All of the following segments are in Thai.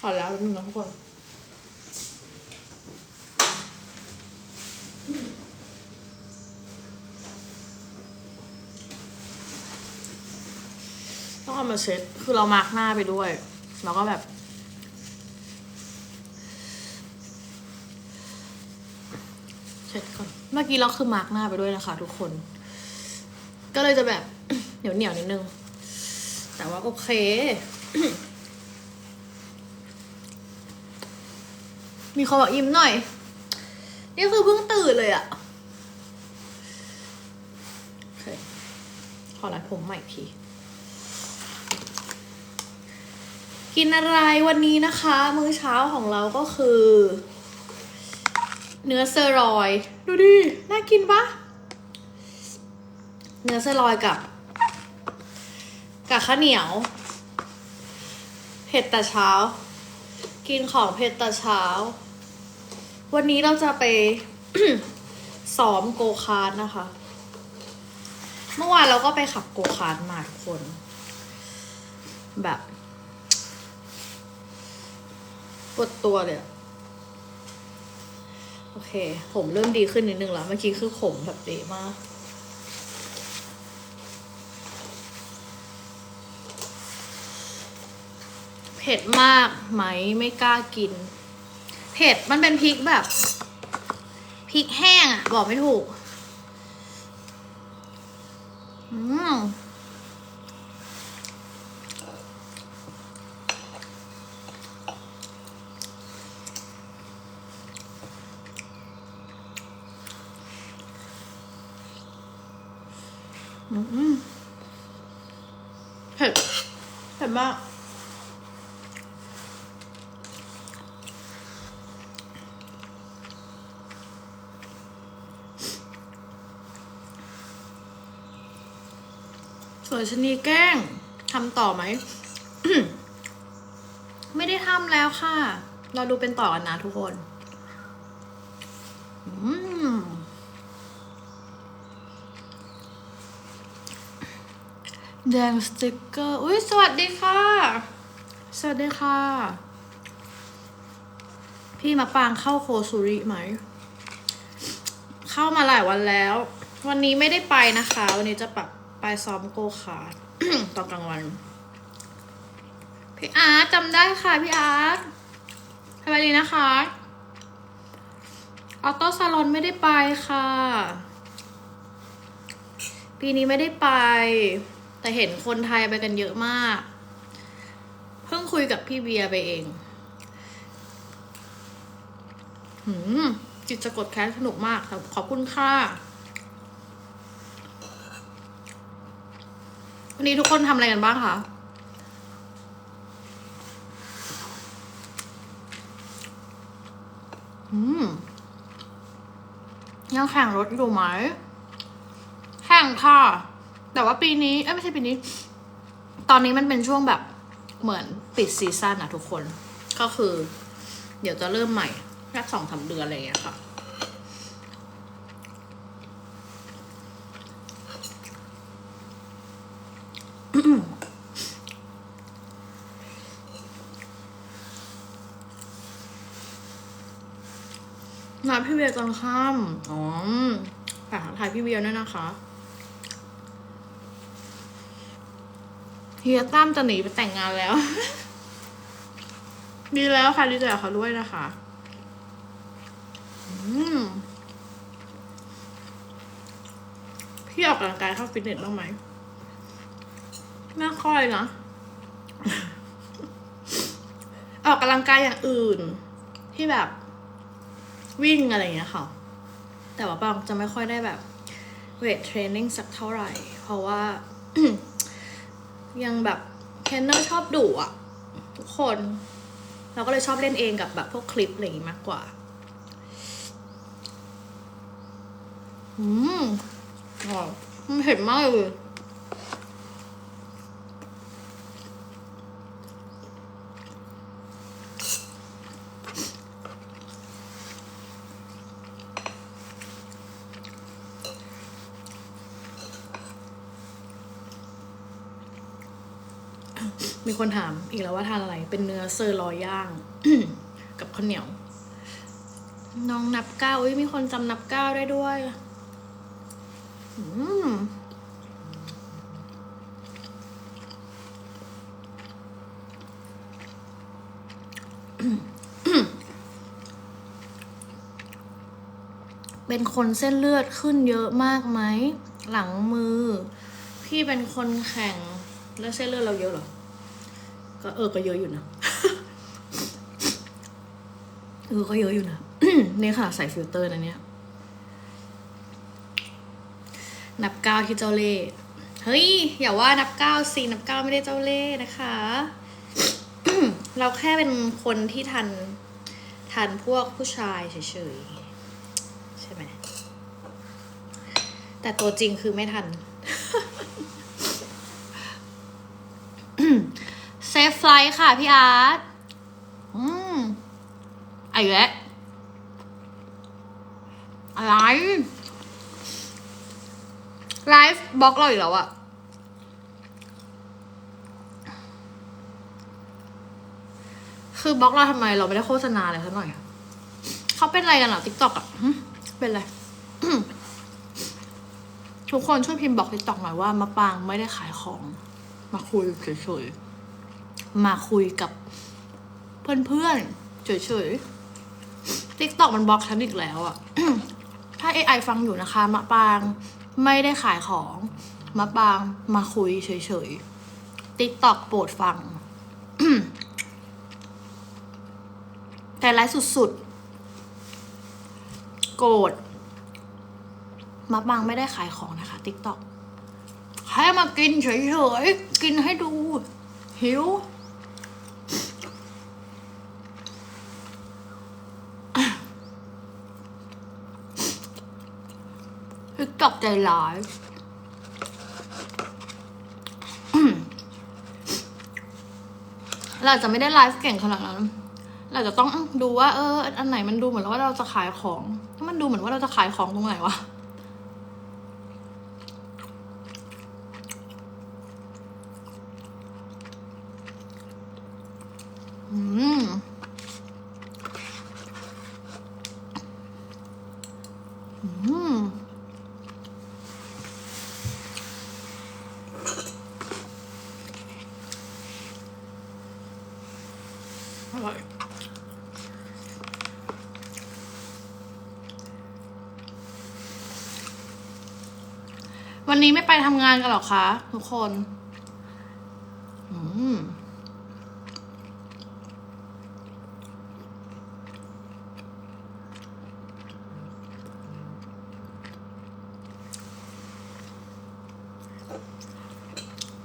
ขอแล้วแป๊บนึงนะทุกคนต้องเอามาเช็ดคือเรามาร์กหน้าไปด้วย แล้วก็แบบ เช็ดก่อน เมื่อกี้เราคือมาร์กหน้าไปด้วยนะคะ ทุกคน ก็เลยจะแบบเหนียวเหนียวนิดนึง แต่ว่าโอเค มีคนบอกยิ้มหน่อย นี่คือเพิ่งตื่นเลยอะโอเคขอรัดผมใหม่อีกทีกินอะไรวันนี้นะคะ มื้อเช้าของเราก็คือ เนื้อเซอร์รอย ดูดิ น่ากินปะเนื้อเซอร์รอยกับ กับข้าวเหนียว เผ็ดแต่เช้า กินของเผ็ดแต่เช้า วันนี้เราจะไป ซ้อมโกคาร์ดนะคะ เมื่อวานเราก็ไปขับโกคาร์ดมาทุกคน แบบปวดตัวเลยโอเค ผมเริ่มดีขึ้นนิดนึงแล้ว เมื่อกี้คือผมแบบเดะมากเผ็ดมากไหมไม่กล้ากิน เผ็ดมันเป็นพริกแบบพริกแห้งอะบอกไม่ถูก อืมอืมเผ็ดเผ็ดมาก สวยชนีแกล้งทำต่อไหม ไม่ได้ทำแล้วค่ะ เราดูเป็นต่อกันนะทุกคนอืมแดงสติกเกอร์ อุ้ยสวัสดีค่ะ สวัสดีค่ะ พี่มาปางเข้าโคซูริไหม เข้ามาหลายวันแล้ว วันนี้ไม่ได้ไปนะคะ วันนี้จะแบบ ไปซ้อมโกคาร์ดตอนกลางวัน พี่อาร์ตจำได้ค่ะ พี่อาร์ตสวัสดีนะคะ ออโต้ซาลอนไม่ได้ไปค่ะ ปีนี้ไม่ได้ไป แต่เห็นคนไทยไปกันเยอะมาก เพิ่งคุยกับพี่เบียร์ไปเองหืมจิตจะกดแคสสนุกมากครับขอบคุณค่ะ วันนี้ทุกคนทำอะไรกันบ้างคะอืมยังแข่งรถอยู่ไหม แข่งค่ะ แต่ว่าปีนี้ เอ้ยไม่ใช่ปีนี้ ตอนนี้มันเป็นช่วงแบบเหมือนปิดซีซั่นอะทุกคน ก็คือ เดี๋ยวจะเริ่มใหม่แค่สองสามเดือนอะไรอย่างเงี้ยค่ะ นัดพี่เวีย ตอนค่ำอ๋อฝากถ่ายพี่เวียด้วยนะคะเฮียตั้มจะหนีไปแต่งงานแล้ว ดีแล้วค่ะดีใจกับเขาด้วยนะคะอืมพี่ออกกำลังกายเข้าฟิตเนสบ้างไหมไม่ค่อยนะ ออกกำลังกายอย่างอื่น ที่แบบ วิ่งอะไรอย่างเงี้ยค่ะ แต่ว่าปางจะไม่ค่อยได้แบบเวทเทรนนิ่งสักเท่าไหร่ เพราะว่า ยังแบบเทรนเนอร์ชอบดุอะทุกคน เราก็เลยชอบเล่นเองกับแบบพวกคลิปอะไรอย่างงี้มากกว่า อืมอ๋อมันเผ็ดมากเลย มีคนถามอีกแล้วว่าทานอะไร เป็นเนื้อเซอร์ลอยย่าง กับข้าวเหนียว น้องนับเก้าอุ้ยมีคนจำนับเก้าได้ด้วย อืมเป็นคนเส้นเลือดขึ้นเยอะมากไหม หลังมือ พี่เป็นคนแข่งแล้วเส้นเลือดเราเยอะเหรอ ก็เออก็เยอะอยู่นะเออก็เยอะอยู่นะนี่ค่ะ ใส่ฟิลเตอร์นะเนี่ย นับเก้าที่เจ้าเล่เฮ้ย อย่าว่านับเก้าสินับเก้าไม่ได้เจ้าเล่นะคะ เราแค่เป็นคนที่ทัน ทันพวกผู้ชายเฉยๆ ใช่ไหม แต่ตัวจริงคือไม่ทัน เซฟไฟล์ค่ะพี่อาร์ตอืมอ้แหละอะไรไลฟ์บล็อกเราอีกแล้วอะคือบล็อกเราทำไมเราไม่ได้โฆษณาอะไรสักหน่อย เขาเป็นอะไรกันเหรอติ๊กต็อกอะเป็นอะไรทุกคนช่วยพิมพ์บอกติ๊กต็อกหน่อยว่ามะปางไม่ได้ขายของ มาคุยเฉยๆ มาคุยกับเพื่อนๆเฉยๆติ๊กต็อกมันบล็อกฉันอีกแล้วอะถ้า AI ฟังอยู่นะคะ มะปางไม่ได้ขายของ มะปางมาคุยเฉยๆติ๊กต็อกโปรดฟัง แต่ไลฟ์สุดๆ โกรธมะปางไม่ได้ขายของนะคะติ๊กต็อกแค่มากินเฉยๆ กินให้ดู หิว ติ๊กต็อกใจร้ายเราจะไม่ได้ไลฟ์เก่งขนาดนั้น เราจะต้องดูว่า เออ อันไหนมันดูเหมือนว่าเราจะขายของ ถ้ามันดูเหมือนว่าเราจะขายของตรงไหนวะ อืม อืม อร่อย วันนี้ไม่ไปทำงานกันหรอคะทุกคน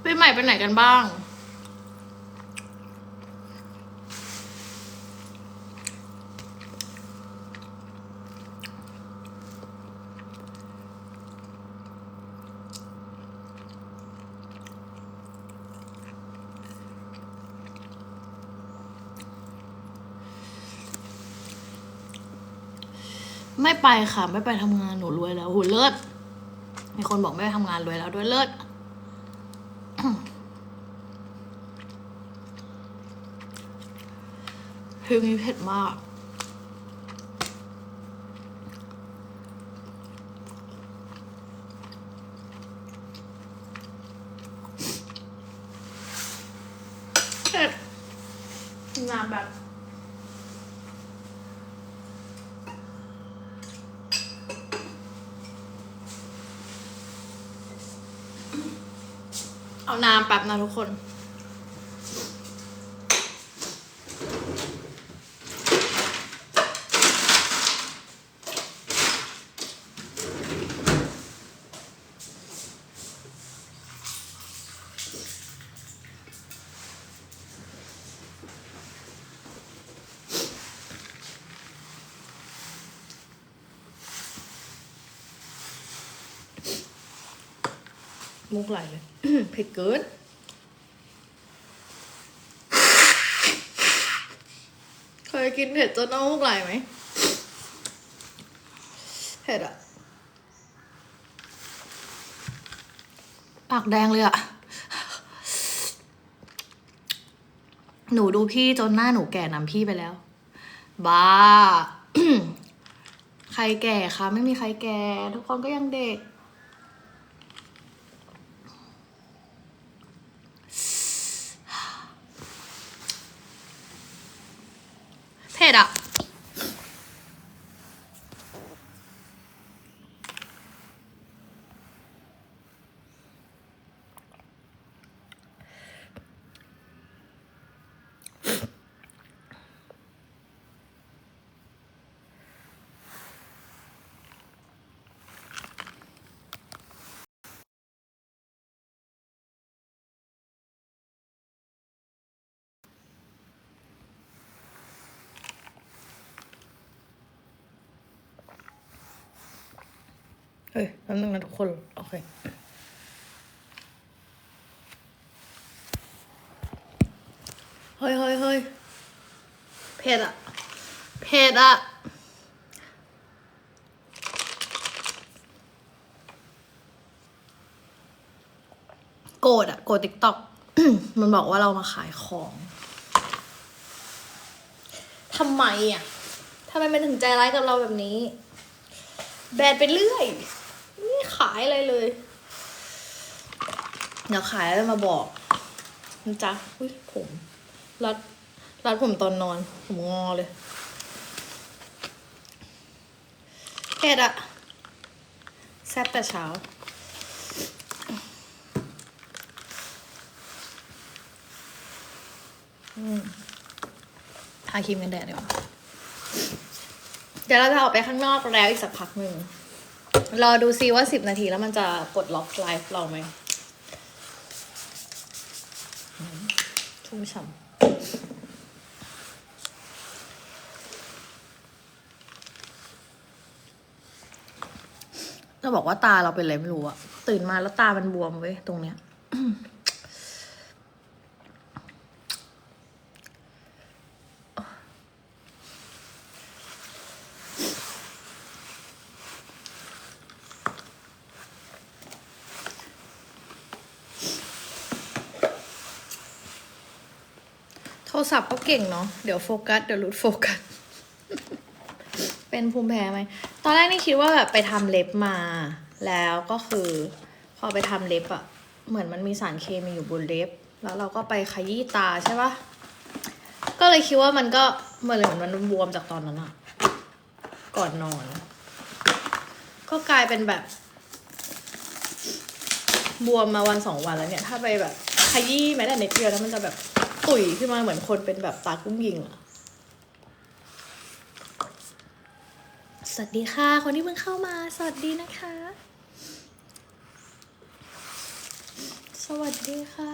ปีใหม่ไปไหนกันบ้าง ไปค่ะ ไม่ไปทำงานหนูรวยแล้วหูเลิศมีคนบอกไม่ไปทำงานรวยแล้วด้วยเลิศเพลงนี้เผ็ดมาก เผ็ดน้ำแบบ เอาน้ำแป๊บนะ ทุกคน มุกไหลเลยเผ็ดเกิน เคย กินเผ็ดจนน้ำมูกไหลไหมเผ็ดอะปากแดงเลยอะหนูดูพี่จนหน้าหนูแก่นำพี่ไปแล้ว บ้า ใครแก่คะ ไม่มีใครแก่ ทุกคนก็ยังเด็ก เผ็ ฮ้ยแป๊บนึงนะทุกคน โอเค เฮ้ยเฮ้ยเฮ้ยเผ็ดอะเผ็ดอะโกรธอะโกรธติ๊กต็อกมันบอกว่าเรามาขายของทำไมอะทำไมมันถึงใจร้ายกับเราแบบนี้ แบนไปเรื่อย ขายอะไรเลย เดี๋ยวขายแล้วมาบอกนะจ๊ะอุ้ยผมรัดรัดผมตอนนอน ผมงอเลยเผ็ดอะแซ่บแต่เช้าอืมทาครีมกันแดดดีกว่าเดี๋ยวเราจะออกไปข้างนอกแล้วอีกสักพักหนึ่ง รอดูซิว่าสิบนาทีแล้วมันจะปลดล็อกไลฟ์เราไหมชุ่มฉ่ำจะบอกว่าตาเราเป็นอะไรไม่รู้อะตื่นมาแล้วตามันบวมเว้ยตรงเนี้ย ศัพท์ก็เก่งเนาะเดี๋ยวโฟกัสเดี๋ยวหลุดโฟกัส เป็นภูมิแพ้ไหม ตอนแรกนี่คิดว่าแบบไปทำเล็บมา แล้วก็คือ พอไปทำเล็บอะเหมือนมันมีสารเคมีอยู่บนเล็บ แล้วเราก็ไปขยี้ตาใช่ปะก็เลยคิดว่ามันก็เหมือนมันบวมจากตอนนั้นอะก่อนนอน ก็กลายเป็นแบบ บวมมาวันสองวันแล้วเนี่ย ถ้าไปแบบขยี้แม้แต่นิดเดียวแล้วมันจะแบบ ตุ๋ยขึ้นมาเหมือนคนเป็นแบบตากุ้งยิงอะสวัสดีค่ะ คนที่เพิ่งเข้ามา สวัสดีนะคะ สวัสดีค่ะ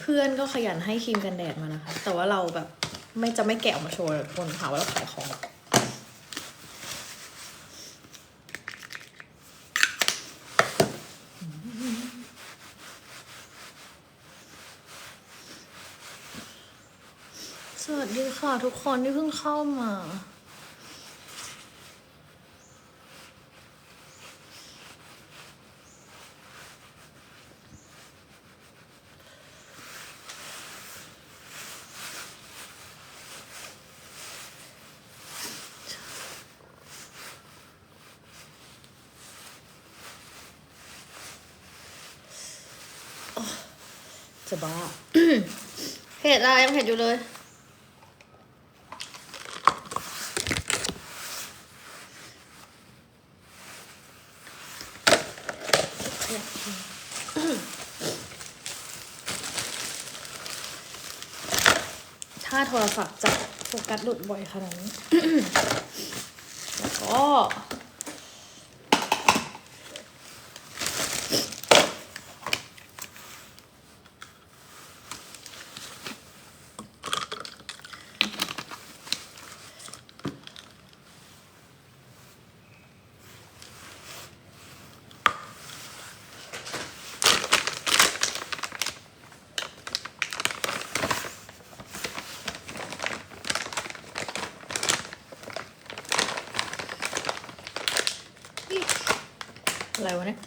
เพื่อนก็ขยันให้ครีมกันแดดมานะคะ แต่ว่าเราแบบไม่จะไม่แกะออกมาโชว์คนหาว่าเราขายของ ดีค่ะทุกคนที่เพิ่งเข้ามาจะบ้าเผ็ดอะไรยังเผ็ดอยู่เลย ถ้าโทรศัพท์จะโฟกัสหลุดบ่อยขนาดนี้ แล้วก็ อะไรวะเนี่ย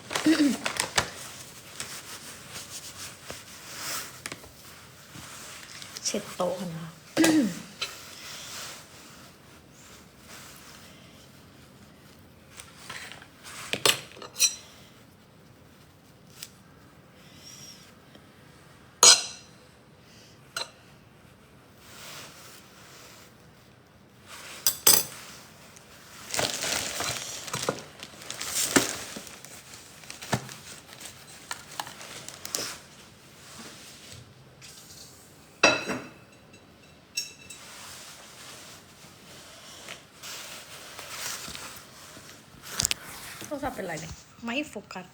ช็ดโต๊ะกันนะ ศัพท์เป็นไรเนี่ยไม่โฟกัส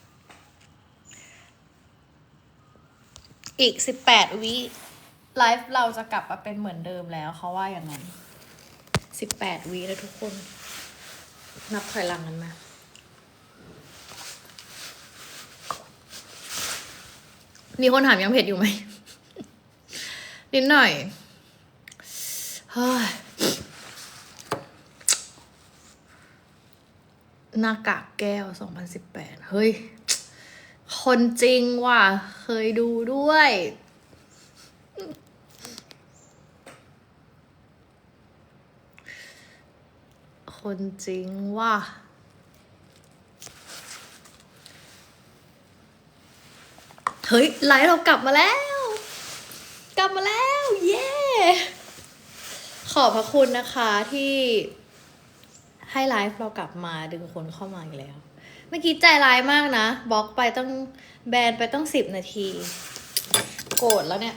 อีกสิบแปดวิไลฟ์เราจะกลับมาเป็นเหมือนเดิมแล้วเขาว่าอย่างนั้นสิบแปดวิแล้วทุกคน นับถอยหลังกันมามีคนถามยังเผ็ดอยู่ไหม นิดหน่อย เฮ้ย หน้ากากแก้ว 2018 เฮ้ย คนจริงว่ะ เคยดูด้วย คนจริงว่ะเฮ้ย ไลฟ์เรากลับมาแล้ว กลับมาแล้ว เย้ ขอบพระคุณนะคะที่ ให้ไลฟ์เรากลับมาดึงคนเข้ามาอีกแล้ว เมื่อกี้ใจร้ายมากนะบล็อกไปต้องแบนไปต้องสิบนาที โกรธแล้วเนี่ย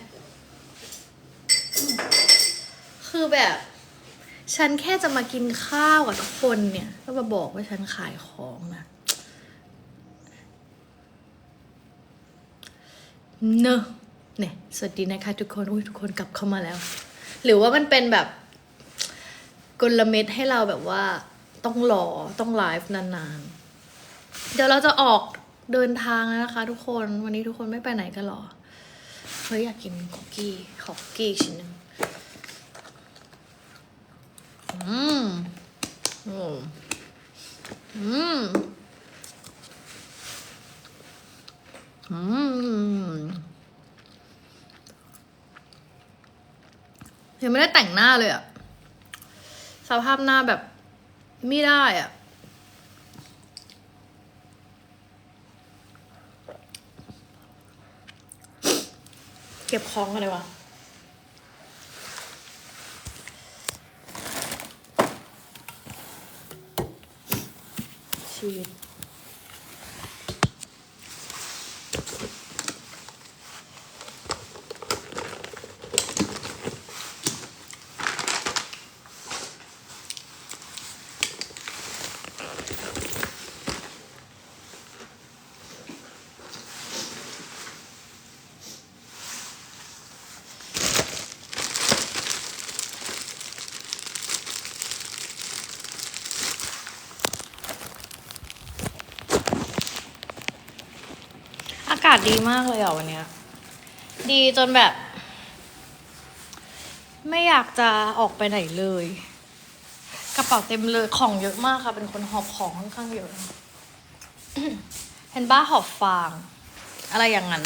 คือแบบ ฉันแค่จะมากินข้าวกับทุกคนเนี่ย ก็มาบอกว่าฉันขายของนะเนอะเนี่ยสวัสดีนะคะทุกคนอุ้ยทุกคนกลับเข้ามาแล้ว หรือว่ามันเป็นแบบกลเม็ดให้เราแบบว่า ต้องรอต้องไลฟ์นานๆ เดี๋ยวเราจะออกเดินทางแล้วนะคะ ทุกคนวันนี้ทุกคนไม่ไปไหนกันหรอเฮ้ยอยากกินคุกกี้ขอคุกกี้ชิ้นหนึ่งอืมอืมอืมอืมยังไม่ได้แต่งหน้าเลยอะสภาพหน้าแบบ ไม่ได้อะเก็บของกันเลยวะชีวิต อากาศดีมากเลยอะวันเนี้ย ดีจนแบบ ไม่อยากจะออกไปไหนเลย กระเป๋าเต็มเลยของเยอะมากค่ะ เป็นคนหอบของค่อนข้างเยอะ เห็นบ้าหอบฟาง อะไรอย่างนั้น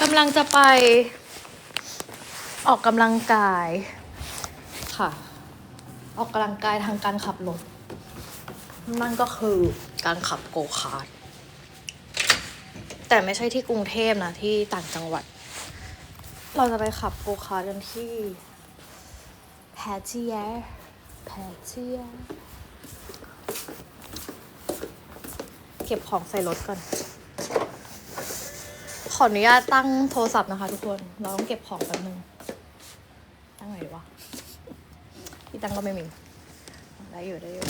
กำลังจะไปออกกำลังกายค่ะ ออกกำลังกายทางการขับรถ นั่นก็คือการขับโกคาร์ทแต่ไม่ใช่ที่กรุงเทพนะที่ต่างจังหวัด เราจะไปขับโกคาร์ทกันที่แพเจียแพเจียเก็บของใส่รถก่อน ขออนุญาตตั้งโทรศัพท์นะคะทุกคน เราต้องเก็บของแป๊บนึง ตั้งไหนดีวะที่ตั้งก็ไม่มี ได้อยู่ได้อยู่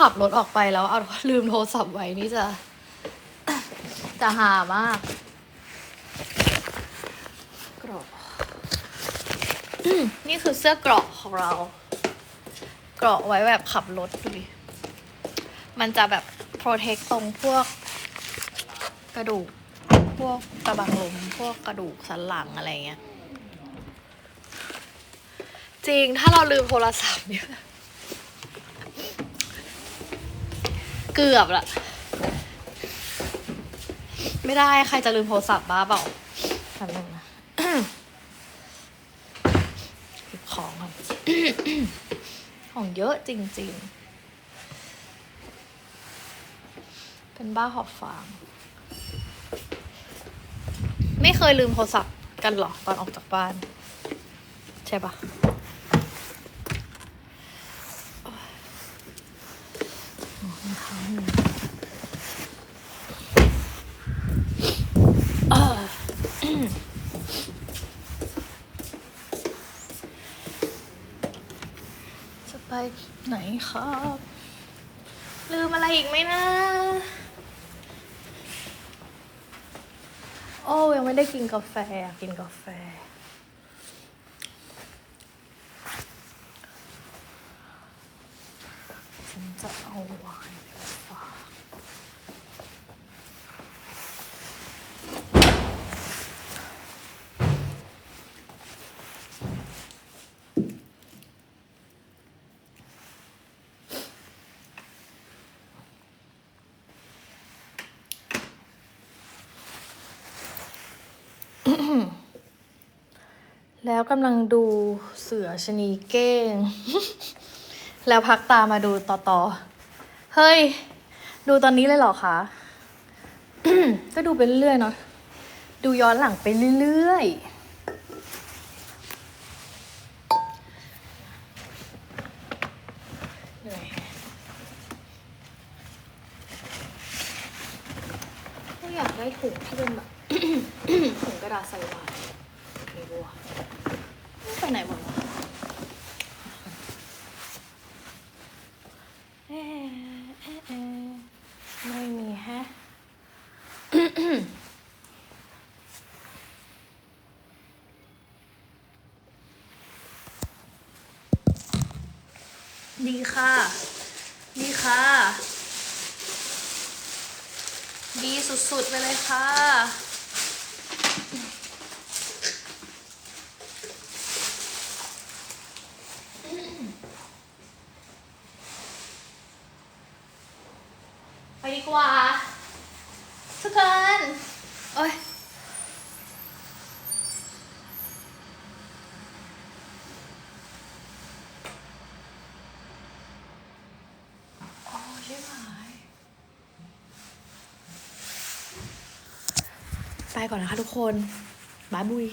ขับรถออกไปแล้วเอาลืมโทรศัพท์ไว้นี่จะจะหามากกรอกนี่คือเสื้อเกราะของเรา เกราะไว้แบบขับรถดูดิมันจะแบบโปรเทคตรงพวกกระดูก พวกกระบังลมพวกกระดูกสันหลังอะไรเงี้ย จริงถ้าเราลืมโทรศัพท์เนี่ย เกือบละ ไม่ได้ใครจะลืมโทรศัพท์บ้าเปล่าแป๊บนึงนะหยิบของก่อนของเยอะจริง ๆ เป็นบ้าหอบฟาง ไม่เคยลืมโทรศัพท์กันหรอตอนออกจากบ้าน ใช่ปะโอ้ยรองเท้าหนึ่งเออจะ ไปไหนครับ ลืมอะไรอีกไหมนะ โอ้ยังไม่ได้กินกาแฟอยากกินกาแฟ ฉันจะเอาไวน์ไปฝาก แล้วกำลังดูเสือชะนีเก้ง แล้วพักตามาดูต่อต่อเฮ้ย ดูตอนนี้เลยเหรอคะ ก็ดูไปเรื่อยเนาะ ดูย้อนหลังไปเรื่อยๆเหนื่อยแฮะก็อยากได้ถุงที่เป็นแบบ ถุงกระดาษใส่ไวน์มีบัวไปไหนหมดวะ เอ๊ะเอ๊ะเอ๊ะไม่มีแฮะ ดีค่ะ ดีค่ะ ดีสุดๆไปเลยค่ะ ไปดีกว่าทุกคนโอ้ย โอ้ยชิบหาย ไป ก่อนนะคะทุกคนบายบุย